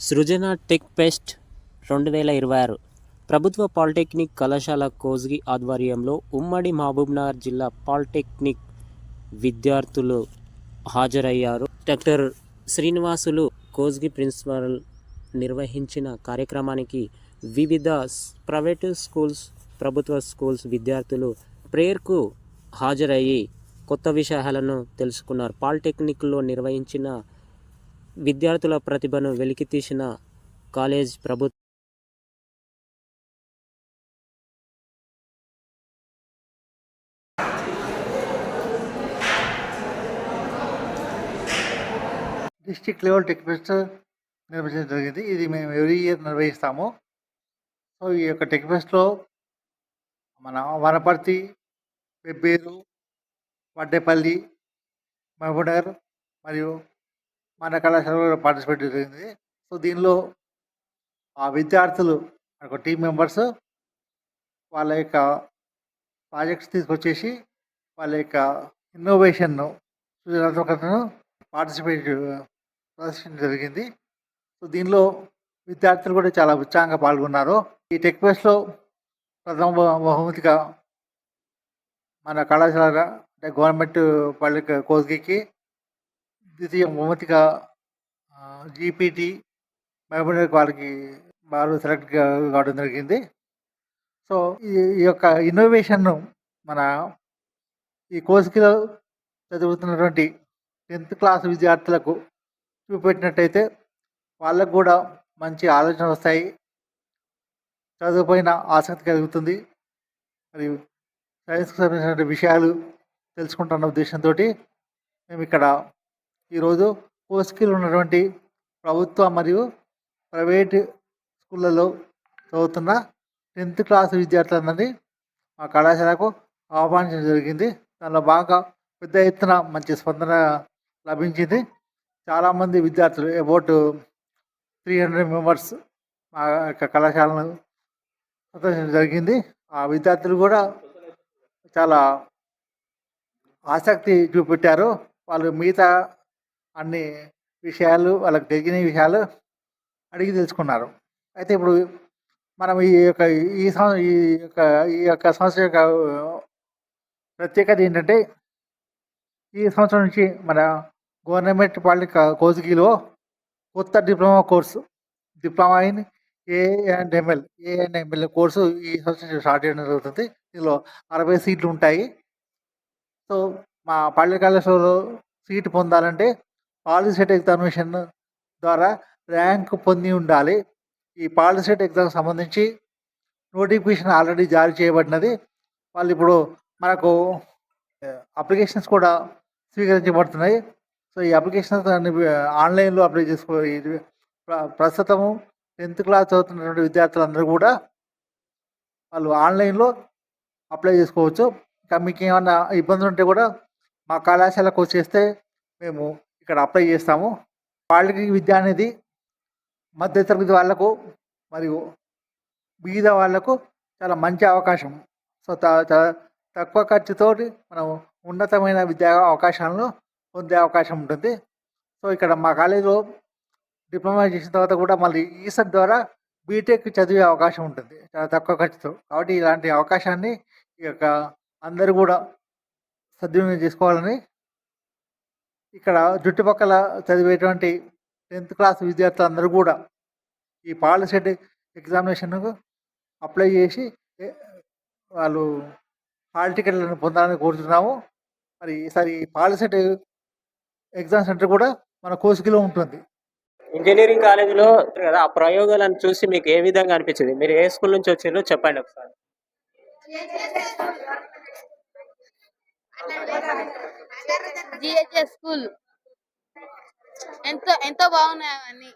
సృజన tech fest రెండు వేల ఇరవై ఆరు. ప్రభుత్వ పాలిటెక్నిక్ కళాశాల కోజ్గి ఆధ్వర్యంలో ఉమ్మడి మహబూబ్నగర్ జిల్లా పాలిటెక్నిక్ విద్యార్థులు హాజరయ్యారు. డాక్టర్ శ్రీనివాసులు కోజ్గి ప్రిన్సిపల్ నిర్వహించిన కార్యక్రమానికి వివిధ ప్రైవేట్ ప్రైవేటు స్కూల్స్ ప్రభుత్వ స్కూల్స్ విద్యార్థులు ప్రేయర్కు హాజరయ్యి కొత్త విషయాలను తెలుసుకున్నారు. పాలిటెక్నిక్లో నిర్వహించిన విద్యార్థుల ప్రతిభను వెలికితీసిన కాలేజ్ ప్రభుత్వ డిస్టిక్ లెవెల్ టెక్ ఫెస్ట్ నిర్వహించడం జరిగింది. ఇది మేము ఎవ్రీ ఇయర్ నిర్వహిస్తాము. సో ఈ యొక్క టెక్ ఫెస్ట్లో మన వనపర్తి పెబ్బేరు వడ్డేపల్లి మహబూనగర్ మరియు మన కళాశాలలో కూడా పార్టిసిపేట్ జరిగింది. సో దీనిలో ఆ విద్యార్థులు ఒక టీం మెంబర్స్ వాళ్ళ యొక్క ప్రాజెక్ట్స్ తీసుకొచ్చేసి వాళ్ళ యొక్క ఇన్నోవేషన్ను సృజనాత్మకతను పార్టిసిపేట్ ప్రదర్శించడం జరిగింది. సో దీనిలో విద్యార్థులు కూడా చాలా ఉత్సాహంగా పాల్గొన్నారు. ఈ టెక్ ఫెస్ట్లో ప్రథమ బహుమతిగా మన కళాశాల అంటే గవర్నమెంట్ పల్లె కోస్గికి ద్వితీయ బహుమతిగా జీపీటీ మహబూబ్నగర్ వాళ్ళకి వారు సెలెక్ట్ కావడం జరిగింది. సో ఈ ఈ యొక్క ఇన్నోవేషన్ను మన ఈ కోర్సుకిలో చదువుతున్నటువంటి టెన్త్ క్లాస్ విద్యార్థులకు చూపెట్టినట్టయితే వాళ్ళకు కూడా మంచి ఆలోచన వస్తాయి. చదువుపైన ఆసక్తి కలుగుతుంది. మరియు సైన్స్కి సంబంధించిన విషయాలు తెలుసుకుంటున్న ఉద్దేశంతో మేము ఇక్కడ ఈరోజు కోస్కిల్ ఉన్నటువంటి ప్రభుత్వ మరియు ప్రైవేట్ స్కూళ్ళలో చదువుతున్న టెన్త్ క్లాస్ విద్యార్థులందరినీ మా కళాశాలకు ఆహ్వానించడం జరిగింది. దానిలో బాగా పెద్ద ఎత్తున మంచి స్పందన లభించింది. చాలామంది విద్యార్థులు అబౌట్ త్రీ హండ్రెడ్ మెంబర్స్ మా యొక్క కళాశాలను సందర్శించడం జరిగింది. ఆ విద్యార్థులు కూడా చాలా ఆసక్తి చూపెట్టారు. వాళ్ళు మిగతా అన్ని విషయాలు వాళ్ళకి తెలియని విషయాలు అడిగి తెలుసుకున్నారు. అయితే ఇప్పుడు మనం ఈ యొక్క ఈ సం- ఈ యొక్క ఈ యొక్క సంవత్సరం యొక్క ప్రత్యేకత ఏంటంటే ఈ సంవత్సరం నుంచి మన గవర్నమెంట్ పాలిటిక్ కోసిగిలో కొత్త diploma course diploma in A and ML A and ML course ఈ సంవత్సరం స్టార్ట్ చేయడం జరుగుతుంది. ఇందులో అరవై సీట్లు ఉంటాయి. సో మా పాలిటెక్ కళాశాలలో సీటు పొందాలంటే పాలిసెట్ ఎగ్జామినేషన్ ద్వారా ర్యాంక్ పొంది ఉండాలి. ఈ పాలిసెట్ ఎగ్జామ్ సంబంధించి నోటిఫికేషన్ ఆల్రెడీ జారీ చేయబడినది. వాళ్ళు ఇప్పుడు మనకు అప్లికేషన్స్ కూడా స్వీకరించబడుతున్నాయి. సో ఈ అప్లికేషన్స్ అన్ని ఆన్లైన్లో అప్లై చేసుకో ప్రస్తుతము టెన్త్ క్లాస్ చదువుతున్నటువంటి విద్యార్థులందరూ కూడా వాళ్ళు ఆన్లైన్లో అప్లై చేసుకోవచ్చు. ఇంకా మీకు ఏమన్నా ఇబ్బందులు ఉంటే కూడా మా కళాశాలకు వచ్చేస్తే మేము ఇక్కడ అప్లై చేస్తాము. వాళ్ళకి విద్య అనేది మధ్యతరగతి వాళ్ళకు మరియు బీద వాళ్ళకు చాలా మంచి అవకాశం. సో త- తక్కువ ఖర్చుతో మనం ఉన్నతమైన విద్యా అవకాశాలను పొందే అవకాశం ఉంటుంది. సో ఇక్కడ మా కాలేజీలో డిప్లొమా చేసిన తర్వాత కూడా మళ్ళీ ఈసెట్ ద్వారా బీటెక్ చదివే అవకాశం ఉంటుంది. చాలా తక్కువ ఖర్చుతో. కాబట్టి ఇలాంటి అవకాశాన్ని ఈ యొక్క అందరూ కూడా సద్వినియోగం చేసుకోవాలని ఇక్కడ చుట్టుపక్కల చదివేటువంటి టెన్త్ క్లాస్ విద్యార్థులందరూ కూడా ఈ పాలసెడ్ ఎగ్జామినేషన్కు అప్లై చేసి వాళ్ళు హాల్ టికెట్లను పొందాలని కోరుతున్నాము మరి ఈసారి పాలసెడ్ ఎగ్జామ్ సెంటర్ కూడా మన కోసుకిలో ఉంటుంది. ఇంజనీరింగ్ కాలేజీలో కదా ఆ ప్రయోగాలను చూసి మీకు ఏ విధంగా అనిపించింది? మీరు ఏ స్కూల్ నుంచి వచ్చిందో చెప్పండి ఒకసారి. GHS school. ఎంతో ఎంతో బాగున్నాయి అవన్నీ?